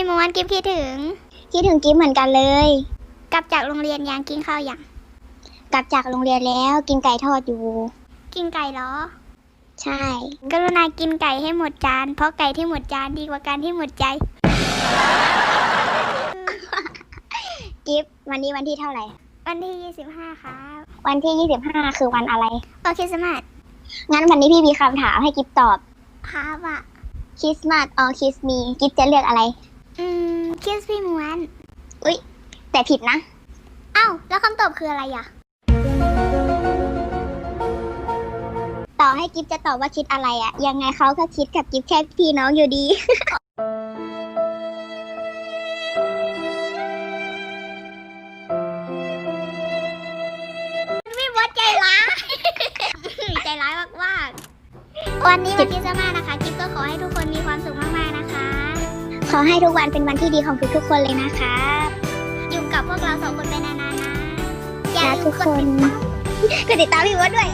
พี่ม้วนกิฟคิดถึง คิดถึงกิฟเหมือนกันเลย กลับจากโรงเรียนยังกินข้าวยังกลับจากโรงเรียนแล้วกินไก่ทอดอยู่ กินไก่เหรอ ใช่ กรุณากินไก่ให้หมดจาน เพราะไก่ที่หมดจานดีกว่าการที่หมดใจ กิฟวันนี้วันที่เท่าไหร่ วันที่ 25ครับ วันที่ 25 คือวันอะไรโอเคสมัตงั้นวันนี้พี่มีคำถามให้กิฟตอบ ครับอะคริสต์มาสออคริสมีกิฟจะเลือกอะไร อืมคิสพี่ม้วนแต่ผิดนะเอ้าแล้วคำตอบคืออะไรอะ ต่อให้กิฟจะตอบว่าคิดอะไรอะยังไงเขาก็คิดกับกิฟแค่พี่น้องอยู่ดี พี่มดใจร้าย ใจร้ายมากๆวันนี้วันคริสต์มาสนะคะกิ๊บ ขอให้ทุกวันเป็นวันที่ดีของทุกๆคนเลยนะคะอยู่กับพวกเราสองคนไปนานๆนะอย่ารักลืทุมกกคดนติดตามกดติดตามพี่วดด้วย